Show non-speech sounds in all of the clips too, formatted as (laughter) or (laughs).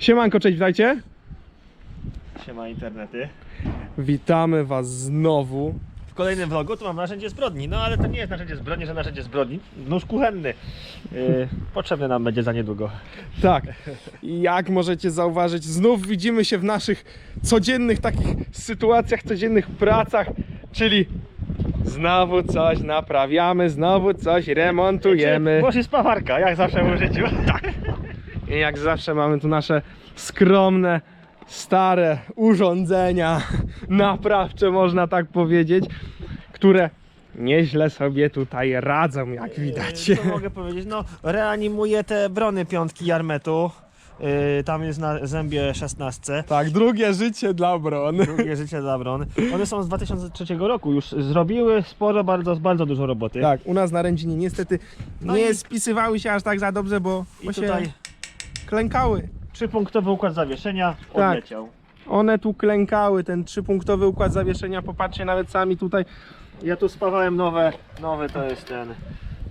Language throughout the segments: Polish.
Siemanko, cześć, witajcie. Siema internety. Witamy was znowu. W kolejnym vlogu tu mam narzędzie zbrodni, no ale to nie jest narzędzie zbrodni, że narzędzie zbrodni. Nóż kuchenny. Yy, potrzebny nam będzie za niedługo. Tak, jak możecie zauważyć, znów widzimy się w naszych codziennych takich sytuacjach, codziennych pracach, czyli znowu coś naprawiamy, znowu coś remontujemy. Może jest pawarka, jak zawsze w życiu. Tak. I jak zawsze mamy tu nasze skromne, stare urządzenia naprawcze, można tak powiedzieć, które nieźle sobie tutaj radzą, jak widać. Yy, co mogę powiedzieć? No, reanimuję te brony piątki Jarmetu. Yy, tam jest na zębie 16. Tak, drugie życie dla Bron. Drugie życie dla bron. One są z 2003 roku, już zrobiły sporo, bardzo, bardzo dużo roboty. Tak, u nas na Rędzinie niestety No nie i- spisywały się aż tak za dobrze, bo, I bo się tutaj klękały. trzypunktowy układ zawieszenia Tak. odleciał. One tu klękały, ten trzypunktowy układ zawieszenia, popatrzcie nawet sami tutaj. Ja tu spawałem nowe, nowy to jest ten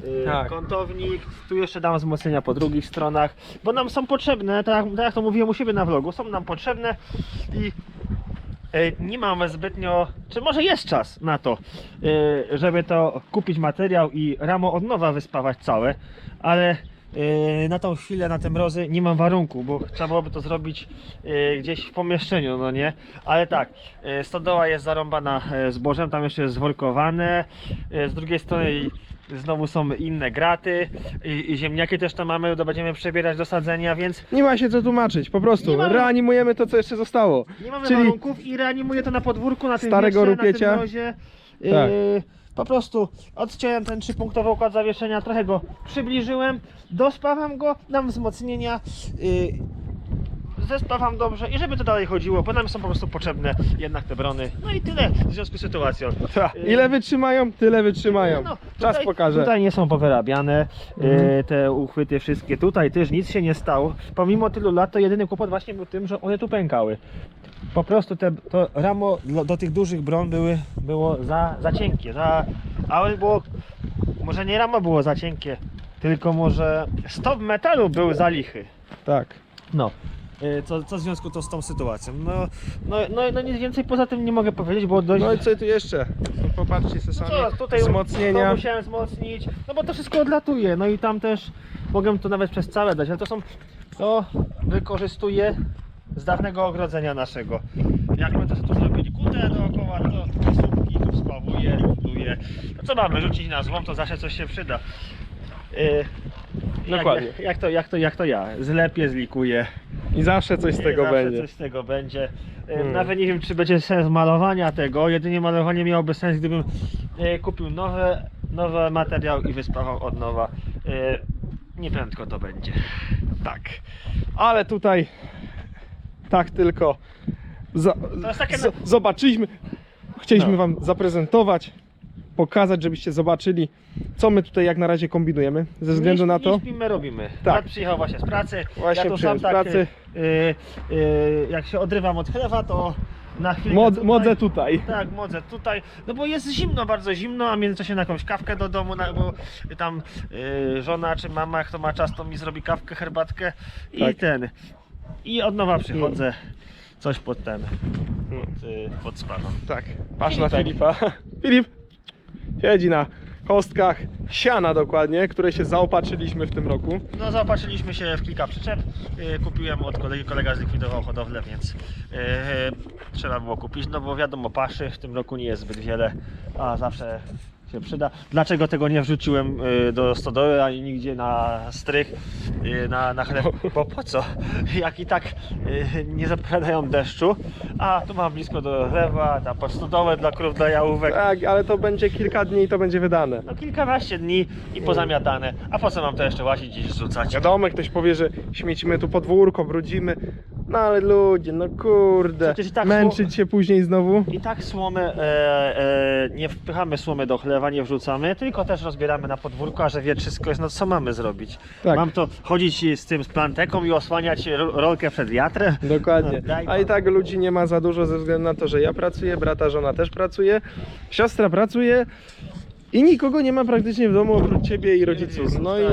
yy, Tak. kątownik, tu jeszcze dam wzmocnienia po drugich stronach, bo nam są potrzebne, tak, jak- tak jak to mówiłem u siebie na vlogu, są nam potrzebne i yy, nie mamy zbytnio, czy może jest czas na to, yy, żeby to kupić materiał i ramo od nowa wyspawać całe, ale na tą chwilę, na te mrozy nie mam warunku, bo trzeba byłoby to zrobić yy, gdzieś w pomieszczeniu, no nie? Ale tak, yy, stodoła jest zarąbana yy, zbożem, tam jeszcze jest zworkowane, yy, z drugiej strony znowu są inne graty i, i ziemniaki też tam mamy, to będziemy przebierać do sadzenia, więc Nie ma się co tłumaczyć, po prostu reanimujemy to, co jeszcze zostało. nie mamy Czyli- warunków i reanimuję to na podwórku, na tym Starego wietrze, rupiecia. na tym mrozie. Yy, Tak. Po prostu odciąłem ten trzypunktowy układ zawieszenia, trochę go przybliżyłem, dospawam go, dam wzmocnienia, yy, zespawam dobrze i żeby to dalej chodziło, bo nam są po prostu potrzebne jednak te brony. No i tyle w związku z sytuacją. Ta, Yy, ile wytrzymają, tyle wytrzymają. no, Czas tutaj- pokaże. Tutaj nie są powyrabiane Mhm. e, te uchwyty wszystkie. Tutaj też nic się nie stało. Pomimo tylu lat, to jedyny kłopot właśnie był tym, że one tu pękały. Po prostu te, to ramo do, do tych dużych bron były, było za, za cienkie. Za, ale było, może nie ramo było za cienkie, tylko może stop metalu był za lichy. Tak. No. E, Co, co w związku to z tą sytuacją? No, no, no, no nic więcej poza tym nie mogę powiedzieć, bo dość... No i co tu jeszcze? No Popatrzcie sobie No sami. co, tutaj Wzmocnienia. To musiałem wzmocnić, no bo to wszystko odlatuje, no i tam też mogę to nawet przez całe dać, ale to są, to wykorzystuję z dawnego ogrodzenia naszego. Jak my to sobie tu zrobili kutę dookoła, to słupki tu spawuję, buduję. No co mamy, rzucić na złom, to zawsze coś się przyda. Yy, Dokładnie. Jak, jak, to, jak, to, jak to ja, zlepię, zlikuję. I zawsze coś z tego zawsze będzie. coś z tego będzie. E, Hmm. Nawet nie wiem, czy będzie sens malowania tego. Jedynie malowanie miałoby sens, gdybym e, kupił nowe, nowy materiał i wyspawał od nowa. E, Nieprędko to będzie. Tak. Ale tutaj tak tylko za, z, zobaczyliśmy. Chcieliśmy No. wam zaprezentować, pokazać, żebyście zobaczyli, co my tutaj jak na razie kombinujemy. Ze względu nie, na to. Nie śpimy, robimy. Tak. Tak. przyjechał właśnie z pracy. Właśnie ja przyjechał sam z tak, pracy. e, e, jak się odrywam od chlewa, to na chwilę. Mod, tutaj- modzę tutaj. Tak, modzę tutaj, no bo jest zimno, bardzo zimno, a w międzyczasie na jakąś kawkę do domu, na, bo tam y, żona czy mama, kto ma czas, to mi zrobi kawkę, herbatkę i Tak. ten. I od nowa przychodzę, coś pod ten, pod, y, pod spaną. Tak. Patrz na Filipek. Filipa. (laughs) Filip siedzi na kostkach siana dokładnie, które się zaopatrzyliśmy w tym roku. No zaopatrzyliśmy się w kilka przyczep, y, kupiłem od kolegi, kolega zlikwidował hodowlę, więc y, y, trzeba było kupić, no bo wiadomo paszy w tym roku nie jest zbyt wiele, a zawsze się przyda. Dlaczego tego nie wrzuciłem y, do stodoły ani nigdzie na strych, y, na, na chleb? Bo po co? Jak i tak y, nie zapowiadają deszczu, a tu mam blisko do chlewa, tam pod stodołę dla krów, dla jałówek. Tak, ale to będzie kilka dni i to będzie wydane. No kilkanaście dni i pozamiatane. A po co mam to jeszcze łazić gdzieś rzucać? Wiadomo, ktoś powie, że śmiecimy tu podwórko, brudzimy. No ale ludzie, no kurde. Tak Męczyć się później znowu. I tak słomy, e, e, nie wpychamy słomy do chlewa, nie wrzucamy, tylko też rozbieramy na podwórko, a że wietrzysko jest, no co mamy zrobić? Tak. Mam to chodzić z tym z planteką i osłaniać ro- rolkę przed wiatrem? Dokładnie. (laughs) No, A i tak ludzi nie ma za dużo ze względu na to, że ja pracuję, brata, żona też pracuje, siostra pracuje I nikogo nie ma praktycznie w domu oprócz ciebie i rodziców. No i,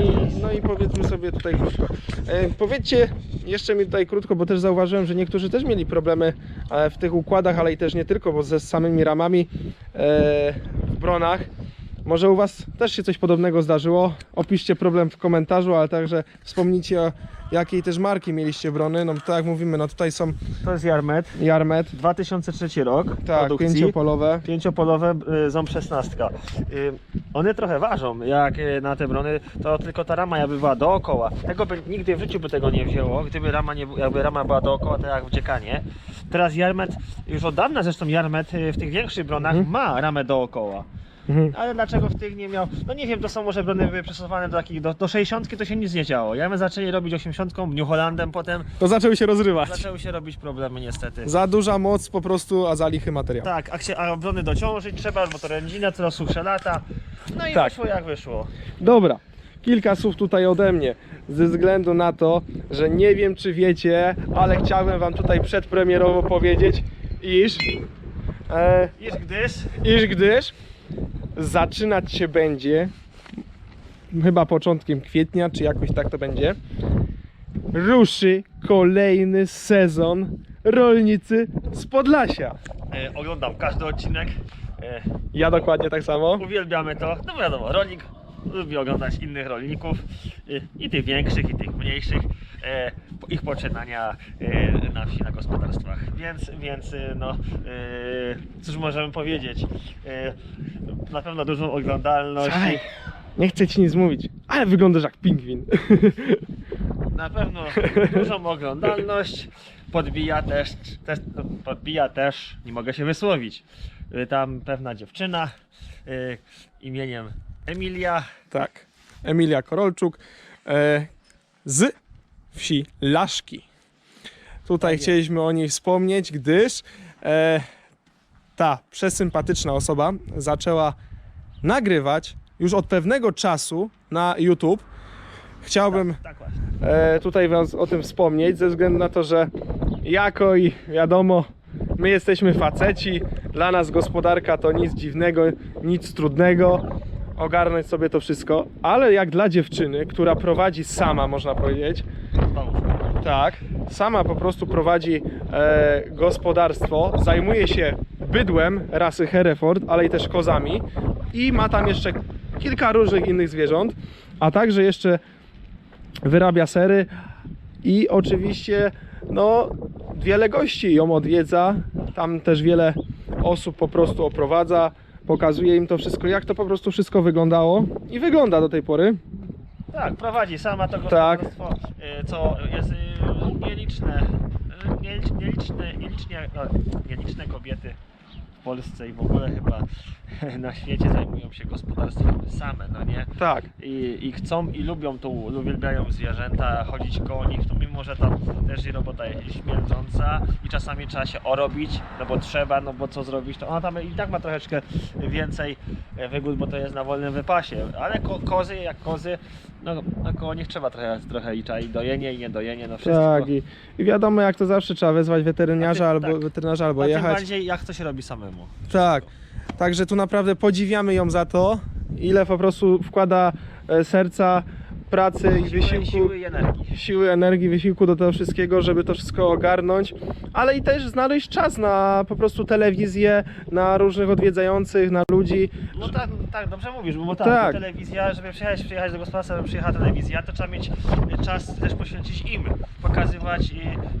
no i powiedzmy sobie tutaj krótko. E, powiedzcie jeszcze mi tutaj krótko, bo też zauważyłem, że niektórzy też mieli problemy e, w tych układach, ale i też nie tylko, bo ze samymi ramami e, w bronach. Może u Was też się coś podobnego zdarzyło? Opiszcie problem w komentarzu, ale także wspomnijcie o jakiej też marki mieliście brony. No tak jak mówimy, no tutaj są To jest Jarmet, Jarmet, 2003 rok tak, produkcji. pięciopolowe. Pięciopolowe y, ząb 16. Y, one trochę ważą, jak y, na te brony, to tylko ta rama jakby była dookoła. Tego by, nigdy w życiu by tego nie wzięło, gdyby rama, nie, jakby rama była dookoła, tak jak w dziekanie. Teraz Jarmet, już od dawna zresztą Jarmet y, w tych większych bronach Mhm. ma ramę dookoła. Mhm. Ale dlaczego w tych nie miał? No nie wiem, to są może brony były przystosowane do takich, do, do 60 to się nic nie działo. Ja my zaczęli robić 80, New Hollandem potem To zaczęły się rozrywać. zaczęły się robić problemy niestety. Za duża moc po prostu, a za lichy materiał. Tak, a, się, a brony dociążyć trzeba, bo to rędzina, coraz suchsze lata. No i Tak. wyszło jak wyszło. Dobra, kilka słów tutaj ode mnie. Ze względu na to, że nie wiem czy wiecie, ale chciałbym wam tutaj przedpremierowo powiedzieć, iż, e, Iż gdyż iż gdyż zaczynać się będzie chyba początkiem kwietnia, czy jakoś tak to będzie, ruszy kolejny sezon Rolnicy z Podlasia. e, oglądam każdy odcinek. E, Ja dokładnie tak samo. uwielbiamy to. No wiadomo, rolnik lubi oglądać innych rolników. E, I tych większych, i tych mniejszych. E, ich poczynania e, na wsi, na gospodarstwach. Więc, więc e, no, e, cóż możemy powiedzieć? Na pewno dużą oglądalność. Słuchaj, nie chcę ci nic mówić, ale wyglądasz jak pingwin. Na pewno dużą oglądalność. Podbija też, też no, podbija też, nie mogę się wysłowić. y, Tam pewna dziewczyna y, imieniem Emilia. Tak, Emilia Korolczuk e, z wsi Laszki. Tutaj Tak chcieliśmy o niej wspomnieć, gdyż e, ta przesympatyczna osoba zaczęła nagrywać już od pewnego czasu na YouTube. Chciałbym Tak właśnie. e, tutaj Wam o tym wspomnieć, ze względu na to, że jako i wiadomo, my jesteśmy faceci, dla nas gospodarka to nic dziwnego, nic trudnego, ogarnąć sobie to wszystko, ale jak dla dziewczyny, która prowadzi sama, można powiedzieć, tak, sama po prostu prowadzi e, gospodarstwo, zajmuje się bydłem rasy Hereford, ale i też kozami i ma tam jeszcze kilka różnych innych zwierząt, a także jeszcze wyrabia sery i oczywiście no wiele gości ją odwiedza, tam też wiele osób po prostu oprowadza, pokazuje im to wszystko, jak to po prostu wszystko wyglądało i wygląda do tej pory. Tak, prowadzi sama to Tak. gospodarstwo, y, co jest y, nieliczne, y, nielicz- nieliczne, nielicznie, no, nieliczne kobiety w Polsce i w ogóle chyba (laughs) na świecie zajmują się gospodarstwem same, no nie? Tak. i, i chcą i lubią to, uwielbiają zwierzęta, chodzić koło nich, to mimo, że tam też i robota jest śmierdząca i czasami trzeba się orobić, no bo trzeba, no bo co zrobić, to ona tam i tak ma troszeczkę więcej e, wygód, bo to jest na wolnym wypasie, ale ko kozy jak kozy, no, no koło nich trzeba trochę, trochę i i dojenie i niedojenie, no wszystko. Tak, i, i wiadomo jak to zawsze trzeba wezwać weterynarza ty- albo tak. weterynarza albo A tym jechać. bardziej jak to się robi samemu. Tak. Także tu naprawdę podziwiamy ją za to, ile po prostu wkłada e, serca, pracy i wysiłku, siły i energii. siły, energii, wysiłku do tego wszystkiego, żeby to wszystko ogarnąć, ale i też znaleźć czas na po prostu telewizję, na różnych odwiedzających, na ludzi. No tak, tak, dobrze mówisz, bo tak, Tak. telewizja, żeby przyjechać, przyjechać do gospodarstwa, żeby przyjechała telewizja, to trzeba mieć y, czas też poświęcić im, pokazywać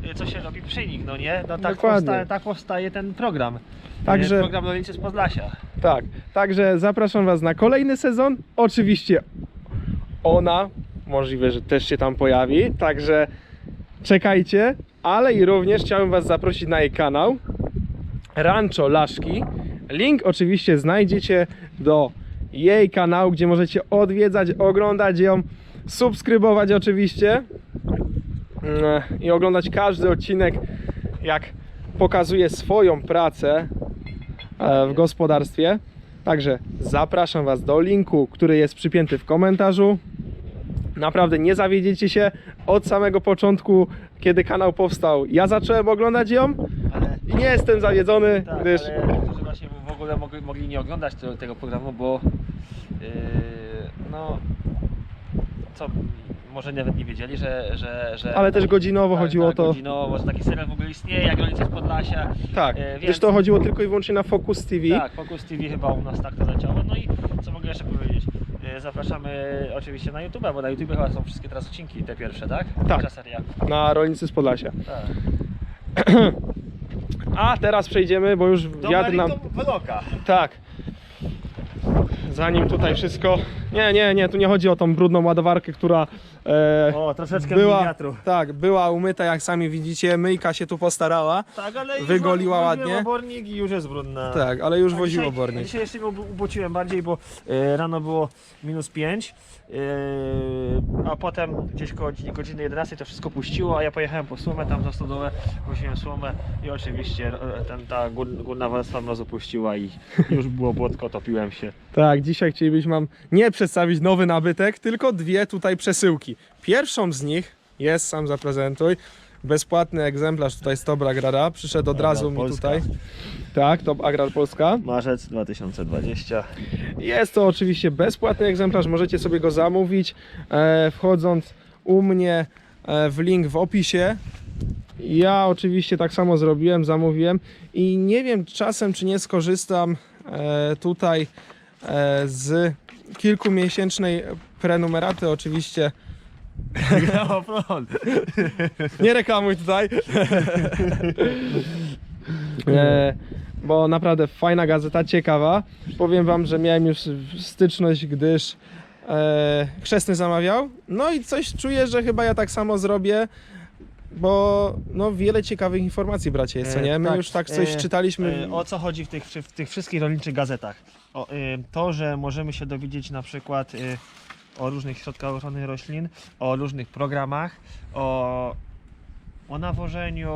y, y, co się robi przy nich, no nie? No tak, Dokładnie. powstaje, tak powstaje ten program. Także- Program Rolnicy z Podlasia. Tak, także zapraszam Was na kolejny sezon. Oczywiście ona, możliwe, że też się tam pojawi, także czekajcie, ale i również chciałbym Was zaprosić na jej kanał Rancho Laszki. Link oczywiście znajdziecie do jej kanału, gdzie możecie odwiedzać, oglądać ją, subskrybować oczywiście Mm, i oglądać każdy odcinek, jak pokazuje swoją pracę e, w gospodarstwie. Także zapraszam Was do linku, który jest przypięty w komentarzu. Naprawdę nie zawiedziecie się od samego początku, kiedy kanał powstał. Ja zacząłem oglądać ją Ale, i nie jestem zawiedzony, tak, gdyż ale niektórzy właśnie w ogóle mogli, mogli nie oglądać tego, tego programu, bo no co, może nawet nie wiedzieli, że... że, że Ale też godzinowo tak, chodziło o tak, to. Godzinowo, że taki serial w ogóle istnieje, jak rolnicy z Podlasia. Tak, E, wiesz, to chodziło tylko i wyłącznie na Focus TV. Tak, Focus TV chyba u nas tak to leciało. No i co mogę jeszcze powiedzieć? E, Zapraszamy oczywiście na YouTube, bo na YouTube chyba są wszystkie teraz odcinki, te pierwsze, tak? Tak. Seria. Na rolnicy z Podlasia. Tak. (clears throat) A teraz przejdziemy, bo już wiatr nam. Wyloka. Tak. Zanim tutaj wszystko. Nie, nie, nie, tu nie chodzi o tą brudną ładowarkę, która e, O, troszeczkę była, wiatru. tak, była umyta, jak sami widzicie. Myjka się tu postarała. Tak, ale już Wygoliła ładnie. obornik i już jest brudna. Tak, ale już A woziło dzisiaj, bornik. Dzisiaj jeszcze go ubociłem bardziej, bo e, rano było minus 5, a potem gdzieś koło godziny- godziny 11 to wszystko puściło, a ja pojechałem po słomę tam za stodołę, woziłem słomę i oczywiście e, ten, ta gór- górna warstwa mrozu puściła i już było błotko, topiłem się. Tak, dzisiaj chcielibyśmy Wam nie przedstawić nowy nabytek, tylko dwie tutaj przesyłki. Pierwszą z nich jest, sam zaprezentuj, bezpłatny egzemplarz tutaj z Top Agrara. Przyszedł od razu mi Polska. tutaj. Tak, Top Agrar Polska. Marzec 2020. Jest to oczywiście bezpłatny egzemplarz, możecie sobie go zamówić e, wchodząc u mnie e, w link w opisie. Ja oczywiście tak samo zrobiłem, zamówiłem i nie wiem czasem czy nie skorzystam e, tutaj e, z kilkumiesięcznej prenumeraty oczywiście. (laughs) Grało prąd. Nie reklamuj tutaj. (laughs) e, bo naprawdę fajna gazeta, ciekawa. Powiem wam, że miałem już styczność, gdyż e, chrzestny zamawiał. No i coś czuję, że chyba ja tak samo zrobię. Bo no, wiele ciekawych informacji, bracie, jest, co nie? My tak, już tak coś e, czytaliśmy. E, O co chodzi w tych, w tych wszystkich rolniczych gazetach? O, e, to, że możemy się dowiedzieć na przykład e, o różnych środkach ochrony roślin, o różnych programach, o, o nawożeniu,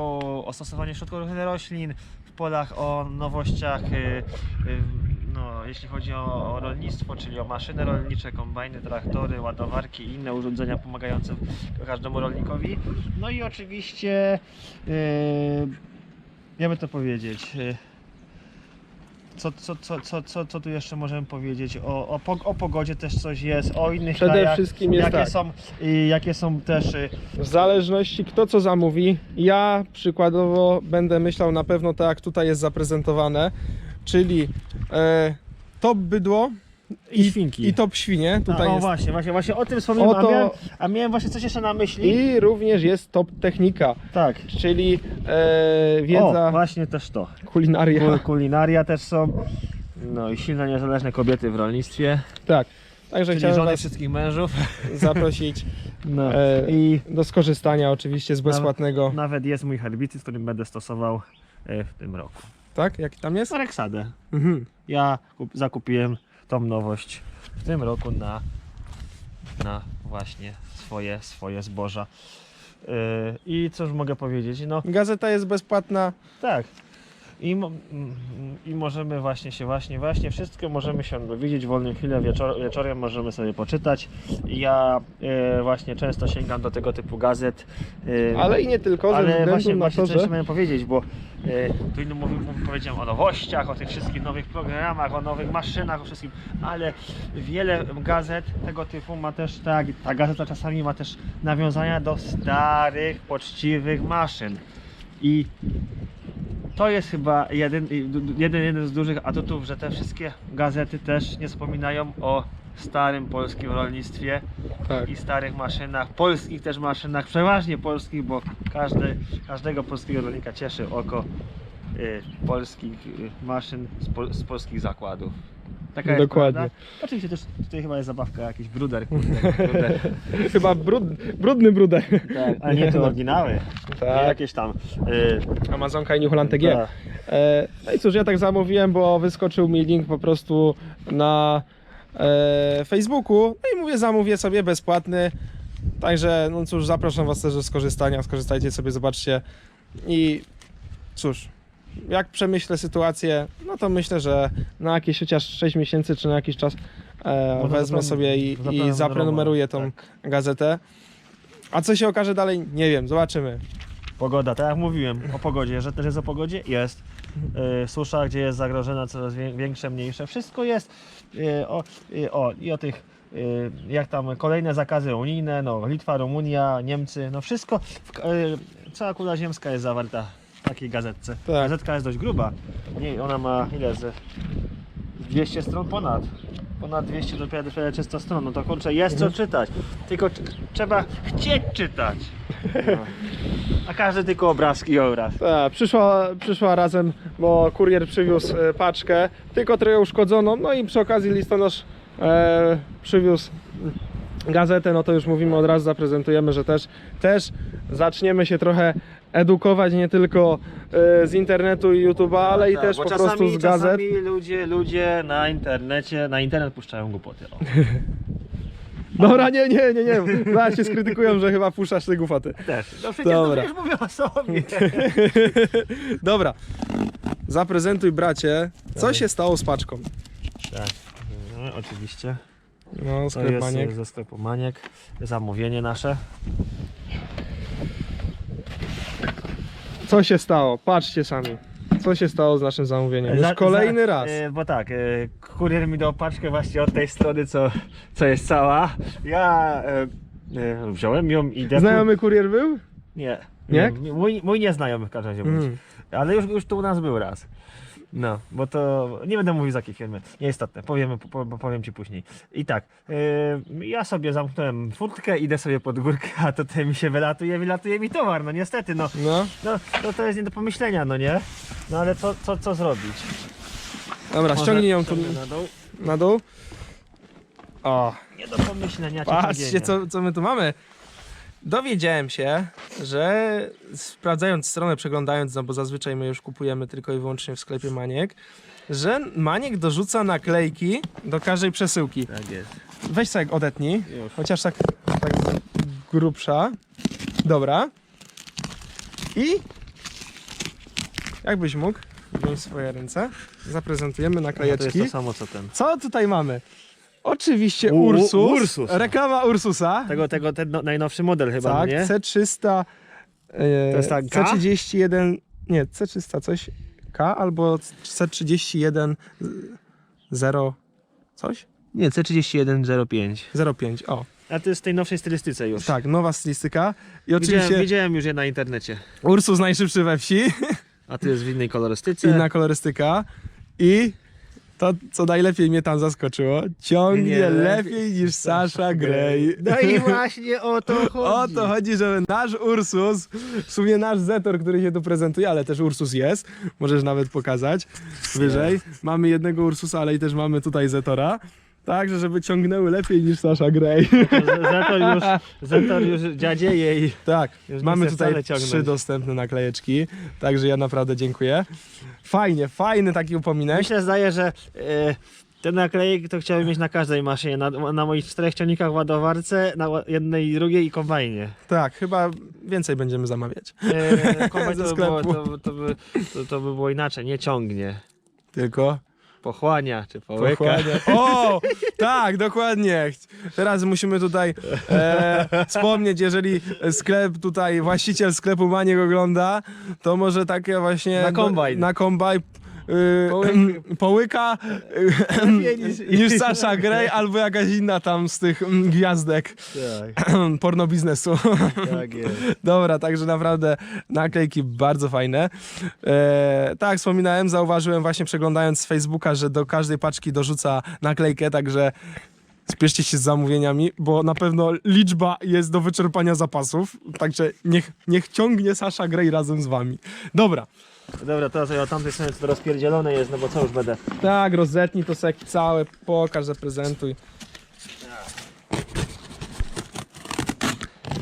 o stosowaniu środków ochrony roślin w polach, o nowościach, e, e, no, jeśli chodzi o, o rolnictwo, czyli o maszyny rolnicze, kombajny, traktory, ładowarki i inne urządzenia pomagające każdemu rolnikowi. No i oczywiście e, jakby to powiedzieć. y, Co, co, co, co, co, co tu jeszcze możemy powiedzieć? O, o, po- o pogodzie też coś jest, o innych Przede krajach. wszystkim jest jakie, tak. są, y, jakie są też. y, W zależności kto co zamówi, ja przykładowo będę myślał na pewno tak jak tutaj jest zaprezentowane, czyli e, top bydło I świnki. i top świnie. Tutaj a, o jest. właśnie, właśnie, właśnie o tym wspomniałem, Oto- a, miałem, a miałem właśnie coś jeszcze na myśli. I również jest top technika, Tak. czyli e, wiedza, O, właśnie też to. kulinaria. Kul- Kulinaria też są. No i silne, niezależne kobiety w rolnictwie. Tak. Także Czyli chciałem żony Was wszystkich mężów. (laughs) zaprosić (laughs) No. E, I do skorzystania oczywiście z bezpłatnego. nawet jest mój herbicyd, którym będę stosował e, w tym roku. Tak? Jaki tam jest? Reksadę. Mhm. Ja kup, zakupiłem tą nowość w tym roku na, na właśnie swoje, swoje zboża. Yy, I cóż mogę powiedzieć? No Gazeta jest bezpłatna. tak. I, I możemy właśnie się, właśnie, właśnie wszystko możemy się dowiedzieć w wolnym chwilę, wieczor, wieczorem możemy sobie poczytać. Ja e, właśnie często sięgam do tego typu gazet. e, Ale i nie tylko, ale właśnie, właśnie to, co jeszcze że miałem powiedzieć, bo e, tu innym mówi, mówi, powiedziałem o nowościach, o tych wszystkich nowych programach, o nowych maszynach, o wszystkim, ale wiele gazet tego typu ma też, tak, ta gazeta czasami ma też nawiązania do starych, poczciwych maszyn. I to jest chyba jeden, jeden, jeden z dużych atutów, że te wszystkie gazety też nie wspominają o starym polskim rolnictwie, tak. i starych maszynach, polskich też maszynach, przeważnie polskich, bo każdy, każdego polskiego rolnika cieszy oko y, polskich y, maszyn z, z polskich zakładów. Taka jest Dokładnie. prawda. Oczywiście też tutaj chyba jest zabawka, jakiś bruder, (laughs) kurde, bruder. Chyba brud, brudny bruder. Tak, a nie te oryginały, nie Tak. jakieś tam. Y, Amazonka i New Holland TG. tak. E, no i cóż, ja tak zamówiłem, bo wyskoczył mi link po prostu na e, Facebooku. No i mówię, zamówię sobie bezpłatny. Także, no cóż, zapraszam Was też do skorzystania. Skorzystajcie sobie, zobaczcie. I cóż, jak przemyślę sytuację, no to myślę, że na jakieś chociaż 6 miesięcy czy na jakiś czas e, wezmę sobie i, i zaprenumeruję tą tak. gazetę. A co się okaże dalej, nie wiem, zobaczymy. Pogoda, tak jak mówiłem o pogodzie, że też jest o pogodzie? Jest. y, susza, gdzie jest zagrożona coraz wię- większe, mniejsze. Wszystko jest y, o, y, o i o tych jak tam kolejne zakazy unijne, no Litwa, Rumunia, Niemcy, no wszystko, w, cała kula ziemska jest zawarta takiej gazetce. Tak. Gazetka jest dość gruba. Nie, ona ma ile z 200 stron ponad. Ponad 200 do prawie prawie 300 stron. No to kurczę, jest co czytać. Tylko tr- trzeba chcieć czytać. No. (laughs) A każdy tylko obrazki i obraz. Tak, przyszła, przyszła razem, bo kurier przywiózł e, paczkę, tylko trochę uszkodzoną, no i przy okazji listonosz e, przywiózł gazetę, no to już mówimy od razu, zaprezentujemy, że też, też zaczniemy się trochę edukować nie tylko e, z internetu i YouTube'a, ale i Tak, też bo po czasami, prostu z gazet. Czasami ludzie, ludzie na internecie, na internet puszczają głupoty. O. (laughs) Dobra, nie, nie, nie, nie, zaraz się skrytykują, że chyba puszczasz te gufaty. Też. No przecież Dobra. to już mówię o sobie. (laughs) Dobra, zaprezentuj bracie, co Dawaj. się stało z paczką? Tak. No, oczywiście. No, To sklep jest Maniek. e, ze sklepu Maniek. Zamówienie nasze. Co się stało? Patrzcie sami. Co się stało z naszym zamówieniem? Już Za- kolejny za- raz. e, Bo tak, e, kurier mi dał paczkę właśnie od tej strony, co, co jest cała. Ja e, e, wziąłem ją i idę. Znajomy kurier był? Nie. Nie? mój, mój nieznajomy w każdym razie. Mm. Ale już, już tu u nas był raz. No, bo to nie będę mówił z jakiej firmy. Nieistotne, powiem, po, po, powiem ci później. I tak, yy, ja sobie zamknąłem furtkę, idę sobie pod górkę, a tutaj mi się wylatuje, wylatuje mi towar. No niestety, no, No. no, no to jest nie do pomyślenia, no nie? No ale co, co, co zrobić? Dobra, Może ściągnij ją tu na dół. na dół. O, Nie do pomyślenia. patrzcie co, co my tu mamy. Dowiedziałem się, że sprawdzając stronę, przeglądając, no bo zazwyczaj my już kupujemy tylko i wyłącznie w sklepie Maniek, że Maniek dorzuca naklejki do każdej przesyłki. Tak jest. Weź sobie odetnij, Już. chociaż tak, tak grubsza. Dobra. I jakbyś mógł wziąć swoje ręce, zaprezentujemy To naklejeczki. jest to samo co ten. Co tutaj mamy? Oczywiście U- Ursus. Ursus. Reklama Ursusa. Tego, tego, ten no, najnowszy model chyba, tak, no nie? C300. E, To jest ta K? C31. Nie, C300 coś. K albo C31 0 coś? Nie, C3105. 05. O, A to jest w tej nowszej stylistyce już. tak, nowa stylistyka. I Widziałem, oczywiście widziałem już je na internecie. Ursus najszybszy we wsi. A tu jest w innej kolorystyce. Inna kolorystyka. I to, co najlepiej mnie tam zaskoczyło, ciągnie Nie lepiej, lepiej niż Sasha Grey. No i (laughs) właśnie o to chodzi. O to chodzi, że nasz Ursus, w sumie nasz Zetor, który się tu prezentuje, ale też Ursus jest, możesz nawet pokazać wyżej. Mamy jednego Ursusa, ale i też mamy tutaj Zetora. Także, żeby ciągnęły lepiej niż Sasha Grey. Zetor już, Zetor już dziadzieje i... tak, Już nie mamy chcę tutaj wcale ciągnąć. trzy dostępne naklejeczki, także ja naprawdę dziękuję. Fajnie, fajny taki upominek. Myślę, zdaje, że e, ten naklejek to chciałbym mieć na każdej maszynie. Na, na moich czterech ciągnikach ładowarce, na ła- jednej i drugiej i kombajnie. Tak, chyba więcej będziemy zamawiać. E, (laughs) kombajn Ze to, by było, sklepu. to, to, by, to, to by było inaczej, nie ciągnie. Tylko Pochłania czy połyka. Pochłania. (laughs) O, tak, dokładnie. Teraz musimy tutaj e, wspomnieć, jeżeli sklep tutaj, właściciel sklepu Maniek ogląda, to może takie właśnie... Na kombajn. Na kombajn. Y, Połyk- połyka Lepiej niż- niż Sasha Grey albo jakaś inna tam z tych mm, gwiazdek Tak, (clears throat) porno biznesu. tak jest. Dobra, także naprawdę naklejki bardzo fajne. E, tak, jak wspominałem, zauważyłem właśnie przeglądając z Facebooka, że do każdej paczki dorzuca naklejkę, także spieszcie się z zamówieniami, bo na pewno liczba jest do wyczerpania zapasów, także niech, niech ciągnie Sasha Grey razem z wami. Dobra, Dobra, teraz ja tamtej stronie to rozpierdzielone jest, no bo co już będę. tak, rozetnij to seki całe, pokaż, zaprezentuj.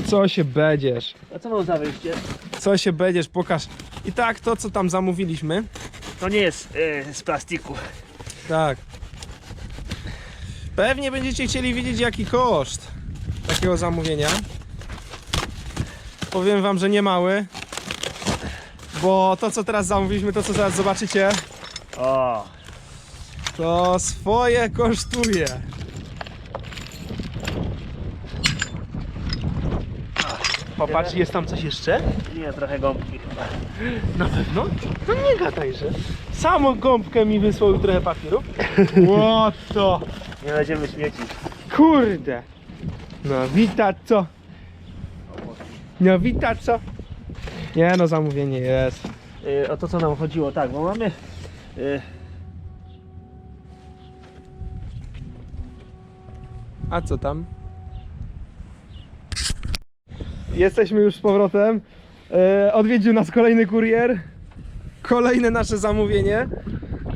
Co się będziesz? A co mam za wyjście? Co się będziesz, pokaż. I tak, to co tam zamówiliśmy, To nie jest e, z plastiku. Tak. Pewnie będziecie chcieli wiedzieć jaki koszt takiego zamówienia. Powiem wam, że nie mały. Bo to co teraz zamówiliśmy, to co zaraz zobaczycie, O, to swoje kosztuje. Popatrz, jest tam coś jeszcze? Nie, trochę gąbki chyba. Na pewno? No nie gadaj, że. Samą gąbkę mi wysłał i trochę papieru. Ło to. Nie będziemy śmiecić. Kurde. No wita co? No wita co? Nie no, zamówienie jest. Yy, o to co nam chodziło, tak, bo mamy... Yy, A co tam? Jesteśmy już z powrotem. E, odwiedził nas kolejny kurier. Kolejne nasze zamówienie.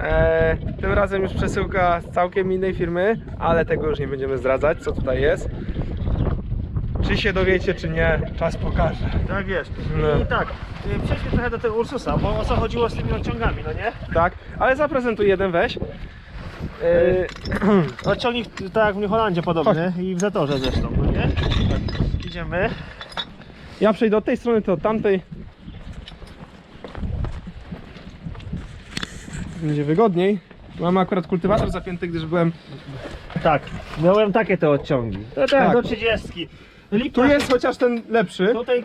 E, tym razem już przesyłka z całkiem innej firmy, ale tego już nie będziemy zdradzać, co tutaj jest. Czy się dowiecie, czy nie, czas pokaże. tak jest. No. I tak, yy, przejdźmy trochę do tego Ursusa, bo o co chodziło z tymi odciągami, no nie? Tak, ale zaprezentuj jeden weź. E, (clears throat) Odciągnik tak jak w New Holandzie podobny i w Zetorze zresztą, no nie? Tak. Idziemy. ja przejdę od tej strony, to od tamtej. Będzie wygodniej. Mamy akurat kultywator zapięty, gdyż byłem Tak, miałem takie te odciągi. To tak, Tak. do 30. Tu jest chociaż ten lepszy. Tutaj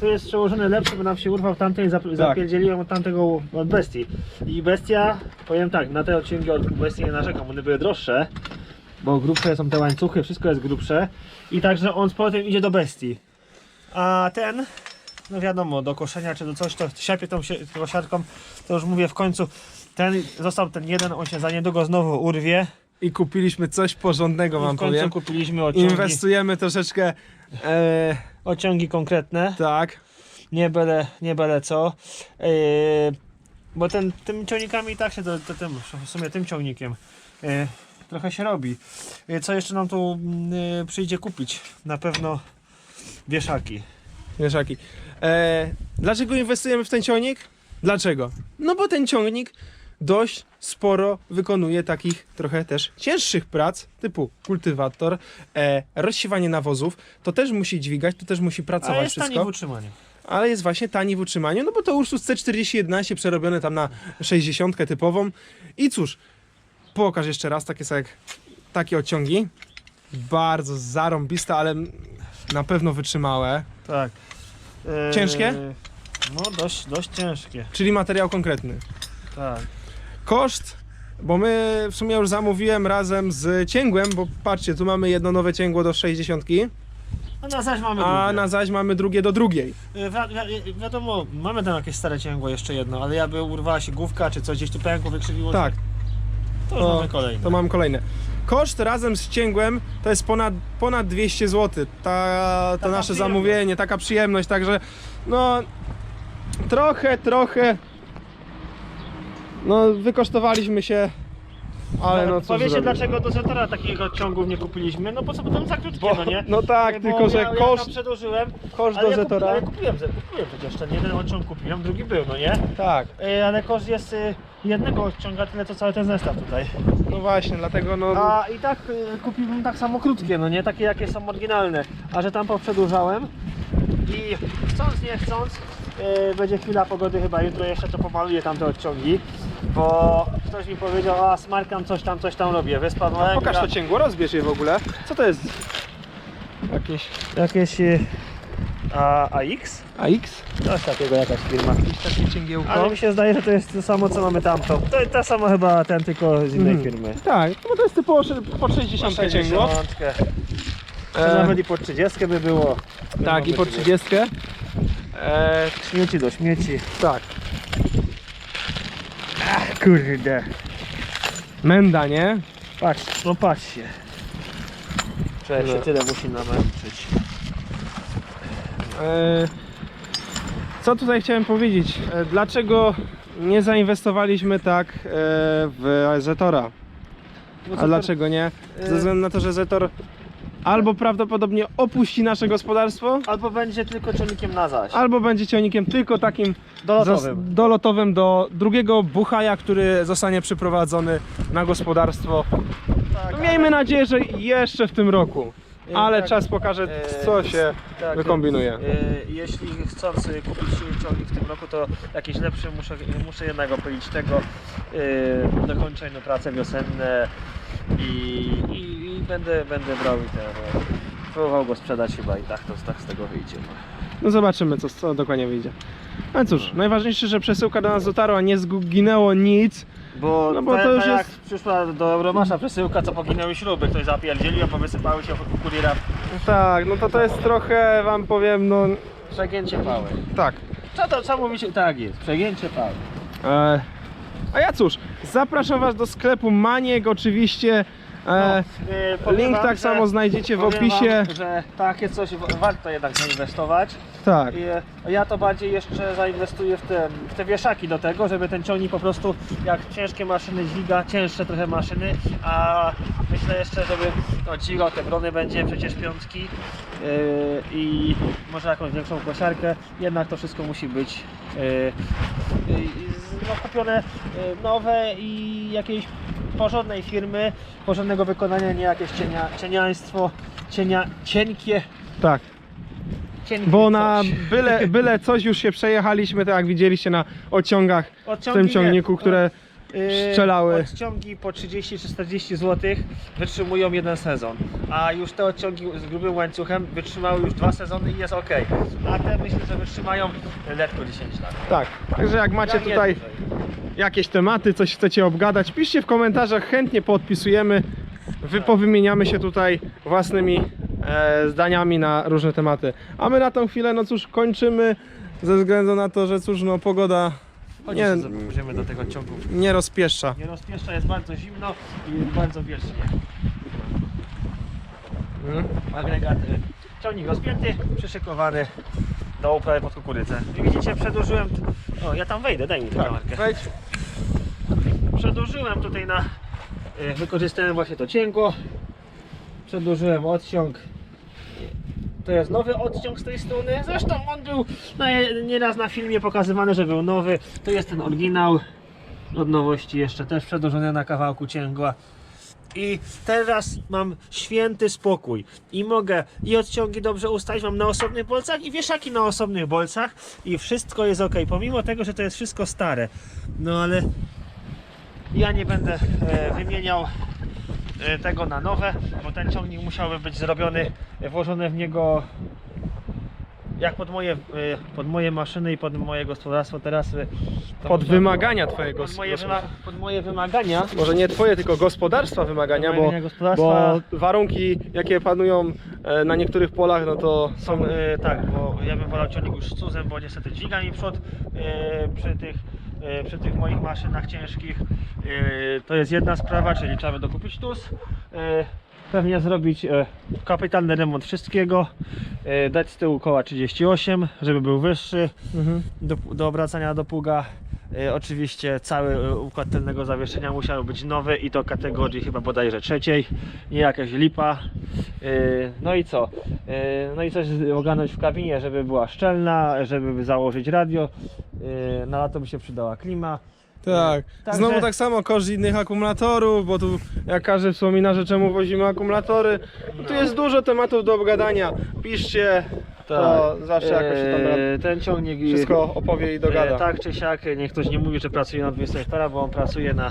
tu jest przełożony lepszy, bo nam się urwał tamtej, zap, Tak. zapierdzieliłem od tamtego od bestii. I bestia, powiem tak, na te odcinki od bestii nie narzekam, one były droższe, bo grubsze są te łańcuchy, wszystko jest grubsze. I także on z powrotem idzie do bestii. A ten, no wiadomo, do koszenia czy do coś, to siapie tą tą siatką, to już mówię w końcu, ten został ten jeden, on się za niedługo znowu urwie. I kupiliśmy coś porządnego, wam w końcu powiem. kupiliśmy odciągi, Inwestujemy troszeczkę. E, odciągi konkretne. tak. nie byle, nie byle co. Yy, bo ten, tym ciągnikami i tak się to, to tym, w sumie tym ciągnikiem yy, trochę się robi. Yy, co jeszcze nam tu yy, przyjdzie kupić? Na pewno wieszaki. Wieszaki. E, dlaczego inwestujemy w ten ciągnik? Dlaczego? No bo ten ciągnik dość sporo wykonuje takich trochę też cięższych prac, typu kultywator, e, rozsiewanie nawozów. To też musi dźwigać, to też musi pracować jest wszystko. tani w utrzymaniu. ale jest właśnie tani w utrzymaniu, no bo to Ursus C4011 przerobione tam na 60 typową. I cóż, pokaż jeszcze raz takie, jak, takie odciągi. Bardzo zarąbiste, ale na pewno wytrzymałe. Tak. Ciężkie? No dość, dość ciężkie. Czyli materiał konkretny. Tak. Koszt, bo my w sumie już zamówiłem razem z cięgłem, bo patrzcie, tu mamy jedno nowe cięgło do 60, A na zaś mamy a drugie. na zaś mamy drugie do drugiej. Wi- wi- wiadomo, mamy tam jakieś stare cięgło jeszcze jedno, ale jakby urwała się główka, czy coś gdzieś tu pękło, wykrzywiło Tak, się, to już to- mamy kolejne. to mam kolejne. Koszt razem z cięgłem to jest ponad, ponad 200 zł. Ta, to Taka nasze przyjemność. zamówienie, taka przyjemność, także no trochę, trochę no wykosztowaliśmy się, ale no cóż Powiecie dlaczego do Zetora takich odciągów nie kupiliśmy? No bo co, bo tam za krótkie, no nie? no tak, Bo tylko że ja, Ja koszt, tam przedłużyłem, koszt ale do ja, Zetora. ale kupiłem, ze- kupiłem przecież ten jeden odciąg kupiłem, drugi był, no nie? Tak, Yy, ale koszt jest yy, jednego odciąga tyle co cały ten zestaw tutaj. no właśnie, dlatego no A i tak yy, kupiłem tak samo krótkie, no nie? Takie jakie są oryginalne. A że tam przedłużałem i chcąc nie chcąc yy, będzie chwila pogody chyba jutro jeszcze to pomaluję tamte odciągi. Bo ktoś mi powiedział, a smarkam coś tam, coś tam robię. Wyspa Noego. pokaż to cięgło, rozbierz je w ogóle. Co to jest? Jakieś Jakieś y, a, AX? AX? Coś takiego jakaś firma. Jakieś takie cięgiełko? Ale mi się zdaje, że to jest to samo co mamy tamto. To ta sama chyba ten tylko z innej Mhm. firmy. Tak, no to jest typowo po 60 cięgło. 60. Czy E, nawet i po 30 by było. tak, i po 30. E, Śmieci do śmieci. tak. Kurde. Menda, nie? Patrz, no patrz się. Że No. się tyle musi namęczyć. E, co tutaj chciałem powiedzieć? E, dlaczego nie zainwestowaliśmy tak e, w Zetora? A dlaczego nie? Ze względu na to, że Zetor albo prawdopodobnie opuści nasze gospodarstwo, Albo będzie tylko ciągnikiem na zaś. albo będzie ciągnikiem tylko takim Dolotowym. zas- dolotowym do drugiego buchaja, który zostanie przyprowadzony na gospodarstwo. Tak, No, miejmy nadzieję, że jeszcze w tym roku. E, Ale tak, czas pokaże, e, co się tak, wykombinuje. e, Jeśli chcąc e, kupić ciągnik w tym roku, to jakiś lepszy muszę, muszę jednak opylić tego. E, Dokończę prace wiosenne i, i będę, będę brał i ten, próbował go sprzedać chyba i tak to tak z tego wyjdzie. No. No zobaczymy, co, co dokładnie wyjdzie. No cóż, najważniejsze, że przesyłka do nas dotarła, nie zginęło nic. Bo, No bo ta, to już ta jak jest- przyszła do Euromasza przesyłka, co poginęły śruby, ktoś zapierdzielił, a powysypały się w kuriera Tak, no to to jest trochę, wam powiem, no przegięcie pały. tak. Co to, co mówicie? Tak jest, przegięcie pały. E, a ja cóż, zapraszam was do sklepu Maniek oczywiście. E, No, yy, powiem link wam, tak że- samo znajdziecie w powiem opisie. Wam, że takie coś wa- warto jednak zainwestować. Tak. I e, ja to bardziej jeszcze zainwestuję w te, w te wieszaki do tego, żeby ten ciągnik po prostu jak ciężkie maszyny dźwiga, cięższe trochę maszyny, a myślę jeszcze, żeby no Giro, te brony będzie przecież piątki yy, i może jakąś większą kosiarkę, jednak to wszystko musi być z- no, kupione nowe i jakiejś porządnej firmy, porządnego wykonania, nie jakieś cienia, cieniaństwo, cienia, cienkie, Tak. cienkie Bo na coś. (laughs) byle, byle coś już się przejechaliśmy, tak jak widzieliście na odciągach w Odciągi tym nie. ciągniku, które Yy, strzelały. Odciągi po 30 czy 40 zł wytrzymują jeden sezon, a już te odciągi z grubym łańcuchem wytrzymały już dwa sezony i jest ok. A te myślę, że wytrzymają letko 10 lat. tak. Także jak macie nie tutaj dłużej. jakieś tematy, coś chcecie obgadać, piszcie w komentarzach, chętnie podpisujemy. Wy powymieniamy się tutaj własnymi e, zdaniami na różne tematy. A my na tą chwilę, no cóż, kończymy ze względu na to, że cóż, no pogoda Chodźcie, nie, zabierzemy do tego ciągu. nie rozpieszcza. Nie rozpieszcza, jest bardzo zimno i bardzo wiecznie. Mhm. Agregat, y, ciągnik rozpięty, przyszykowany do uprawy pod kukurydzę. I widzicie, przedłużyłem... O, ja tam wejdę, daj mi tę Tak, kamerkę. wejdź. Przedłużyłem tutaj na. y, Wykorzystałem właśnie to cięgło. Przedłużyłem odciąg. To jest nowy odciąg z tej strony. Zresztą on był na, nieraz na filmie pokazywany, że był nowy. To jest ten oryginał. Od nowości jeszcze też przedłużony na kawałku cięgła. I teraz mam święty spokój i mogę i odciągi dobrze ustawić, mam na osobnych bolcach i wieszaki na osobnych bolcach i wszystko jest ok, pomimo tego, że to jest wszystko stare. No ale ja nie będę e, wymieniał tego na nowe, bo ten ciągnik musiałby być zrobiony, e, włożone w niego jak pod moje, e, pod moje maszyny i pod moje gospodarstwo teraz. Pod wymagania twojego pod moje, wyma, pod moje wymagania. Może nie twoje, tylko gospodarstwa wymagania, bo, gospodarstwa. bo warunki jakie panują e, na niektórych polach, no to Są, e, tak, bo ja bym wolał ciągnik już z cuzem, bo niestety dźwiga mi przód e, przy, tych, przy tych moich maszynach ciężkich. E, to jest jedna sprawa, czyli trzeba dokupić tuz. E, pewnie zrobić e, kapitalny remont wszystkiego. E, dać z tyłu koła 38, żeby był wyższy mhm. do, do obracania do pługa. E, oczywiście cały e, układ tylnego zawieszenia musiał być nowy i to kategorii chyba bodajże trzeciej, nie jakaś lipa. E, no i co? No i coś ogarnąć w kabinie, żeby była szczelna, żeby założyć radio. Na lato by się przydała klima. Tak. Także- Znowu tak samo koszt innych akumulatorów, bo tu jak każdy wspomina, że czemu wozimy akumulatory. No tu jest dużo tematów do obgadania. Piszcie, to zawsze jakoś się tam E, ten ciągnik wszystko opowie i dogada. E, tak czy siak, niech ktoś nie mówi, że pracuje na 20 hektara, bo on pracuje na,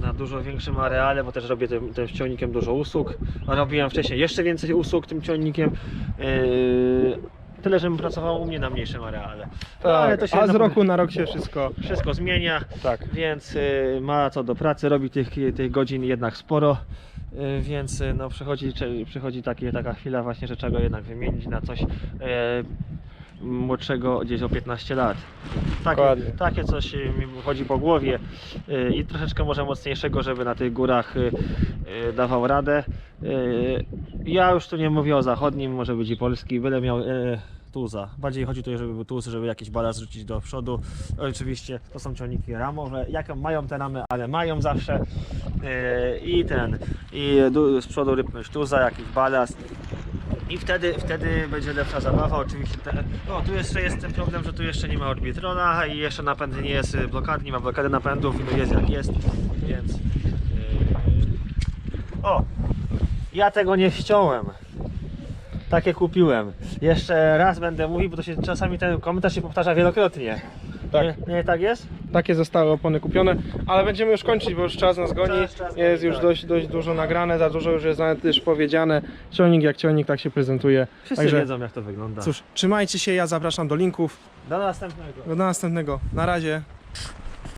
na dużo większym areale, bo też robię tym, tym ciągnikiem dużo usług. A Robiłem wcześniej jeszcze więcej usług tym ciągnikiem. E, tyle, żebym pracował u mnie na mniejszym areale. No, ale Tak, to się a z na- roku na rok się wszystko. wszystko zmienia, Tak. więc y, ma co do pracy, robi tych, tych godzin jednak sporo. y, Więc y, no, przychodzi, czy- przychodzi takie, taka chwila właśnie, że trzeba go jednak wymienić na coś e, młodszego gdzieś o 15 lat. Takie, Dokładnie. takie coś y, mi chodzi po głowie y, i troszeczkę może mocniejszego, żeby na tych górach y, y, dawał radę. Y, Ja już tu nie mówię o zachodnim, może być i polski, byle miał y, tuza. Bardziej chodzi tutaj, żeby był tuz, żeby jakiś balast rzucić do przodu. Oczywiście to są ciągniki ramowe, jaką mają te ramy, ale mają zawsze Yy, i ten, i z przodu rypnąć tuza, jakiś balast. I wtedy, wtedy będzie lepsza zabawa. Oczywiście, te, no tu jeszcze jest ten problem, że tu jeszcze nie ma orbitrona i jeszcze napęd nie jest y, blokady, nie ma blokady napędów i no jest jak jest, więc. Yy, o! Ja tego nie ściąłem. Takie kupiłem. Jeszcze raz będę mówił, bo to się czasami ten komentarz się powtarza wielokrotnie. Tak. Nie, nie tak jest? Takie zostały opony kupione, ale będziemy już kończyć, bo już czas nas goni. Czas, czas Jest goni, już tak. dość, dość dużo nagrane, za dużo już jest nawet też powiedziane. Ciągnik jak ciągnik, tak się prezentuje. Wszyscy Także wiedzą jak to wygląda. cóż, trzymajcie się, ja zapraszam do linków. Do następnego. Do następnego. Na razie.